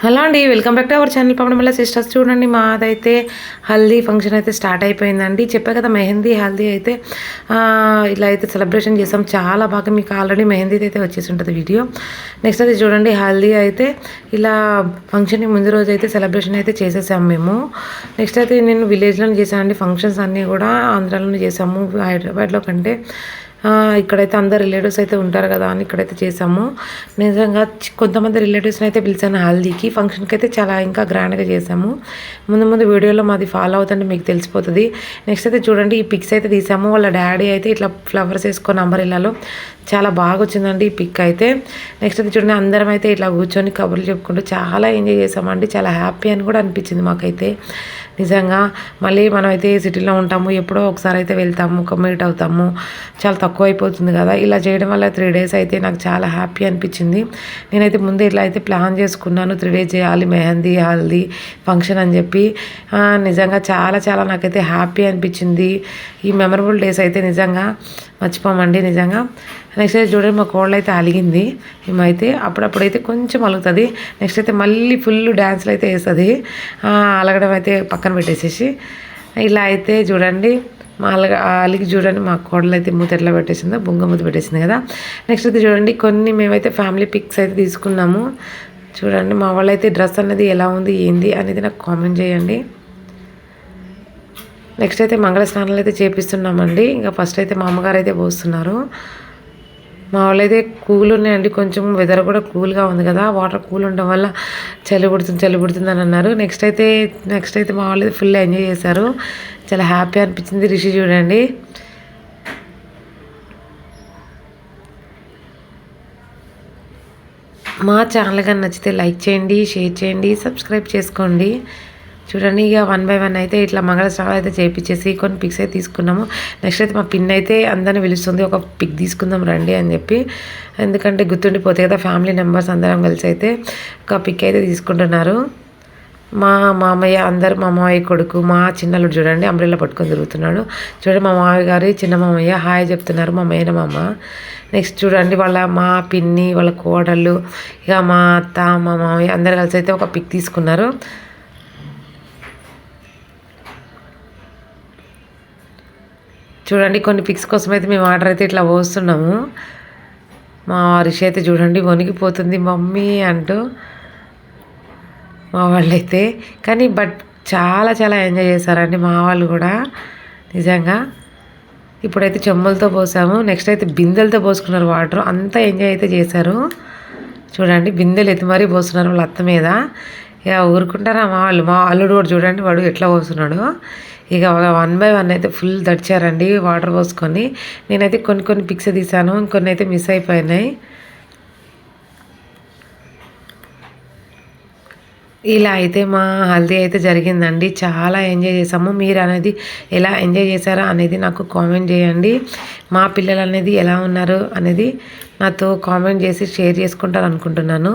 Hello అండి welcome back to our channel Pavan మళ్ళీ sisters చూడండి మాదైతే హల్దీ ఫంక్షన్ అయితే స్టార్ట్ అయిపోయిందండి. చెప్పా కదా మెహందీ హల్దీ అయితే ఇలా అయితే సెలబ్రేషన్ చేసాం. చాలా బాగా మీకు ఆల్రెడీ మెహందీ అయితే వచ్చేసి ఉంటుంది వీడియో. నెక్స్ట్ అయితే చూడండి హల్దీ అయితే ఇలా ఫంక్షన్ ముందు రోజు అయితే సెలబ్రేషన్ అయితే చేసేసాం మేము. నెక్స్ట్ అయితే నేను విలేజ్లోనే చేశానండి ఫంక్షన్స్ అన్నీ కూడా ఆంధ్రాలోనే చేసాము హైదరాబాద్లో కంటే ఇక్కడైతే అందరు రిలేటివ్స్ అయితే ఉంటారు కదా అని ఇక్కడైతే చేసాము నిజంగా కొంతమంది రిలేటివ్స్ని అయితే పిలిచాను హల్దీకి. ఫంక్షన్కి అయితే చాలా ఇంకా గ్రాండ్గా చేసాము ముందు ముందు వీడియోలో మాది ఫాలో అవుతుంటే మీకు తెలిసిపోతుంది. నెక్స్ట్ అయితే చూడండి ఈ పిక్స్ అయితే తీసాము వాళ్ళ డాడీ అయితే ఇట్లా ఫ్లవర్స్ వేసుకొని అంబరిల్లాలో చాలా బాగా వచ్చిందండి ఈ పిక్ అయితే. నెక్స్ట్ అయితే చూడండి అందరం అయితే ఇట్లా కూర్చొని కబుర్లు చెప్పుకుంటూ చాలా ఎంజాయ్ చేసామండి చాలా హ్యాపీ అని కూడా అనిపించింది మాకైతే. నిజంగా మళ్ళీ మనం అయితే సిటీలో ఉంటాము. ఎప్పుడో ఒకసారి అయితే వెళ్తాము మీట్ అవుతాము. చాలా తక్కువ అయిపోతుంది కదా. ఇలా చేయడం వల్ల త్రీ డేస్ అయితే నాకు చాలా హ్యాపీ అనిపించింది. నేనైతే ముందు ఇట్లా అయితే ప్లాన్ చేసుకున్నాను. త్రీ డేస్ చేయాలి మెహందీ హల్దీ ఫంక్షన్ అని చెప్పి. నిజంగా చాలా చాలా నాకైతే హ్యాపీ అనిపించింది. ఈ మెమరబుల్ డేస్ అయితే నిజంగా మర్చిపోమండి నిజంగా. నెక్స్ట్ అయితే చూడండి మా కోళ్ళు అయితే అలిగింది. ఏమైతే అప్పుడప్పుడైతే కొంచెం అలుగుతుంది. నెక్స్ట్ అయితే మళ్ళీ ఫుల్ డ్యాన్స్లు అయితే వేస్తుంది. అలగడం అయితే పక్కన పెట్టేసేసి. ఇలా అయితే చూడండి. మా అలగ అలిగి చూడండి మా కోడలు అయితే మూత ఎట్లా పెట్టేసిందో బుంగ మూత పెట్టేసింది కదా. నెక్స్ట్ అయితే చూడండి కొన్ని మేమైతే ఫ్యామిలీ పిక్స్ అయితే తీసుకున్నాము. చూడండి మా వాళ్ళైతే డ్రెస్ అనేది ఎలా ఉంది ఏంది అనేది నాకు కామెంట్ చేయండి. నెక్స్ట్ అయితే మంగళ స్నానాలు అయితే చేపిస్తున్నామండి. ఇంకా ఫస్ట్ అయితే మా అమ్మగారు అయితే పోస్తున్నారు. మా వాళ్ళైతే కూల్ ఉన్నాయండి. కొంచెం వెదర్ కూడా కూల్గా ఉంది కదా. వాటర్ కూల్ ఉండడం వల్ల చలి పుడుతుంది చలి పుడుతుంది అని అన్నారు. నెక్స్ట్ అయితే నెక్స్ట్ అయితే మామూలు అయితే ఫుల్ ఎంజాయ్ చేశారు. చాలా హ్యాపీ అనిపించింది రిషి చూడండి. మా ఛానల్ కానీ నచ్చితే లైక్ చేయండి షేర్ చేయండి సబ్స్క్రైబ్ చేసుకోండి. చూడండి ఇక వన్ బై వన్ అయితే ఇట్లా మంగళస్నానాలు అయితే చేయించేసి కొన్ని పిక్స్ అయితే తీసుకున్నాము. నెక్స్ట్ అయితే మా పిన్ అయితే అందరిని పిలుస్తుంది ఒక పిక్ తీసుకుందాం రండి అని చెప్పి. ఎందుకంటే గుర్తుండిపోతే కదా ఫ్యామిలీ మెంబర్స్ అందరం కలిసి అయితే ఒక పిక్ అయితే తీసుకుంటున్నారు. మా మామయ్య అందరు మా మామయ్య కొడుకు మా చిన్నల్లుడు చూడండి అంబ్రెల్లా పట్టుకొని తిరుగుతున్నాడు. చూడండి మా మామయ్య గారు చిన్న మామయ్య హాయ్ చెప్తున్నారు మా మేనమామ నెక్స్ట్ చూడండి వాళ్ళ మా పిన్ని వాళ్ళ కోడళ్ళు ఇక మా అత్త మా మామయ్య అందరు కలిసి అయితే ఒక పిక్ తీసుకున్నారు. చూడండి కొన్ని పిక్స్ కోసం అయితే మేము ఆర్డర్ అయితే ఇట్లా పోస్తున్నాము. మా రిషి అయితే చూడండి వణికిపోతుంది మమ్మీ అంటూ మా వాళ్ళైతే. కానీ బట్ చాలా చాలా ఎంజాయ్ చేశారండి మా వాళ్ళు కూడా నిజంగా. ఇప్పుడైతే చెమ్మలతో పోసాము. నెక్స్ట్ అయితే బిందెలతో పోసుకున్నారు వాటర్. అంతా ఎంజాయ్ అయితే చేశారు. చూడండి బిందెలు ఎత్తి మరీ పోస్తున్నారు వాళ్ళ అత్త మీద. ఇక ఊరుకుంటారా మా వాళ్ళు? మా అల్లుడు కూడా చూడండి వాడు ఎట్లా పోస్తున్నాడు. ఇక వన్ బై వన్ అయితే ఫుల్ దడిచారండి వాటర్ పోసుకొని. నేనైతే కొన్ని కొన్ని పిక్స్ తీసాను ఇంకొన్ని అయితే మిస్ అయిపోయినాయి. ఇలా అయితే మా హల్దీ అయితే జరిగిందండి. చాలా ఎంజాయ్ చేసాము మీరు అనేది ఎలా ఎంజాయ్ చేశారా అనేది నాకు కామెంట్ చేయండి. మా పిల్లలు అనేది ఎలా ఉన్నారు అనేది నాతో కామెంట్ చేసి షేర్ చేసుకుంటారు అనుకుంటున్నాను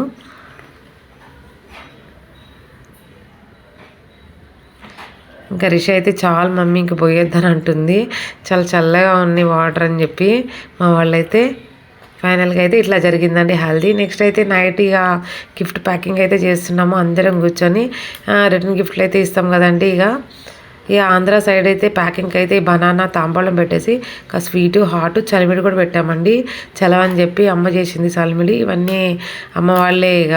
ఇంకా రిషి అయితే చాలా మమ్మీ ఇంక పోయేద్దని అంటుంది. చాలా చల్లగా ఉంది వాటర్ అని చెప్పి మా వాళ్ళైతే ఫైనల్గా అయితే ఇట్లా జరిగిందండి హల్దీ. నెక్స్ట్ అయితే నైట్ ఇక గిఫ్ట్ ప్యాకింగ్ అయితే చేస్తున్నాము అందరం కూర్చొని. రిటర్న్ గిఫ్ట్లు అయితే ఇస్తాం కదండి ఇక. ఇక ఆంధ్ర సైడ్ అయితే ప్యాకింగ్కి అయితే బనానా తాంబూలం పెట్టేసి ఒక స్వీటు హాట్ చలిమిడి కూడా పెట్టామండి. చలవని చెప్పి అమ్మ చేసింది చలిమిడి. ఇవన్నీ అమ్మ వాళ్ళే ఇక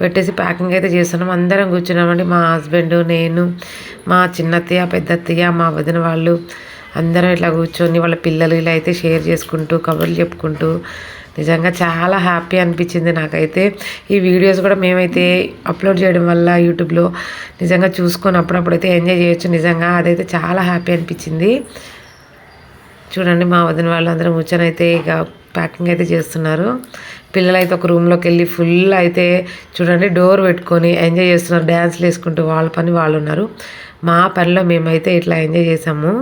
పెట్టేసి ప్యాకింగ్ అయితే చేస్తున్నాం. అందరం కూర్చున్నామండి. మా హస్బెండ్ నేను మా చిన్నత్తయ్య పెద్దత్తయ్య మా వదిన వాళ్ళు అందరం ఇట్లా కూర్చొని వాళ్ళ పిల్లలు ఇలా అయితే షేర్ చేసుకుంటూ కబుర్లు చెప్పుకుంటూ నిజంగా చాలా హ్యాపీ అనిపించింది నాకైతే. ఈ వీడియోస్ కూడా మేమైతే అప్లోడ్ చేయడం వల్ల యూట్యూబ్లో నిజంగా చూసుకొని అప్పుడప్పుడైతే ఎంజాయ్ చేయొచ్చు. నిజంగా అదైతే చాలా హ్యాపీ అనిపించింది. చూడండి మా వదిన వాళ్ళందరూ అందరం కూర్చొని అయితే ఇక ప్యాకింగ్ అయితే చేస్తున్నారు. పిల్లలు అయితే ఒక రూమ్లోకి వెళ్ళి ఫుల్ అయితే చూడండి డోర్ పెట్టుకొని ఎంజాయ్ చేస్తున్నారు. డ్యాన్స్లు వేసుకుంటూ వాళ్ళ పని వాళ్ళు ఉన్నారు. మా పనిలో మేమైతే ఇట్లా ఎంజాయ్ చేసాము.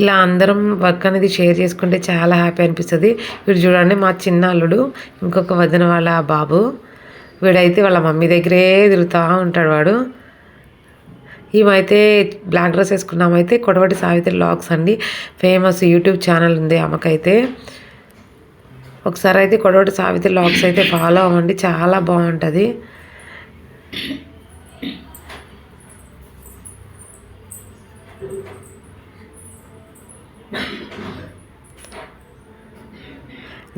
ఇలా అందరం వర్క్ అనేది షేర్ చేసుకుంటే చాలా హ్యాపీ అనిపిస్తుంది. వీడు చూడండి మా చిన్న అల్లుడు ఇంకొక వదిన వాళ్ళ బాబు. వీడైతే వాళ్ళ మమ్మీ దగ్గరే తిరుగుతూ ఉంటాడు వాడు. ఈమైతే బ్లాక్ డ్రెస్ వేసుకున్నామైతే కొడవటి సావిత్రి లాగ్స్ అండి. ఫేమస్ యూట్యూబ్ ఛానల్ ఉంది ఆమెకైతే. ఒకసారి అయితే కొడవటి సావిత్రి లాగ్స్ అయితే ఫాలో అవ్వండి చాలా బాగుంటుంది.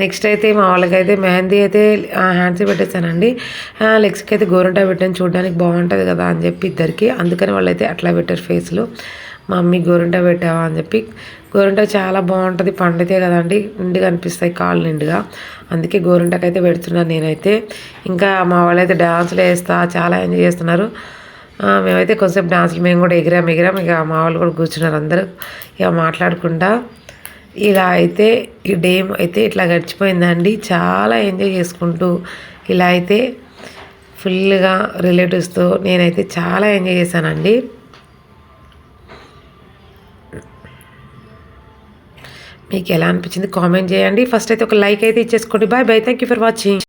నెక్స్ట్ అయితే మా వాళ్ళకైతే మెహందీ అయితే హ్యాండ్స్ పెట్టేశానండి. లెగ్స్కి అయితే గోరంటా పెట్టాను చూడడానికి బాగుంటుంది కదా అని చెప్పి ఇద్దరికి. అందుకని వాళ్ళైతే అట్లా పెట్టారు ఫేస్లో. మా మమ్మీ గోరంటా పెట్టావా అని చెప్పి. గోరంటా చాలా బాగుంటుంది పండితే కదండి నిండుగా అనిపిస్తాయి కాళ్ళు నిండుగా. అందుకే గోరంటాకి అయితే పెడుతున్నాను నేనైతే. ఇంకా మా వాళ్ళైతే డాన్సులు వేస్తా చాలా ఎంజాయ్ చేస్తున్నారు. మేమైతే కొంచెంసేపు డాన్సులు మేము కూడా ఎగిరాం ఎగిరాం. ఇక మా వాళ్ళు కూడా కూర్చున్నారు అందరూ ఇక మాట్లాడకుండా ఇలా అయితే ఈ డే అయితే ఇట్లా గడిచిపోయిందండి. చాలా ఎంజాయ్ చేసుకుంటూ ఇలా అయితే ఫుల్గా రిలేటివ్స్తో నేనైతే చాలా ఎంజాయ్ చేశానండి. మీకు ఎలా అనిపించింది కామెంట్ చేయండి. ఫస్ట్ అయితే ఒక లైక్ అయితే ఇచ్చేసుకోండి. Bye bye. Thank you for watching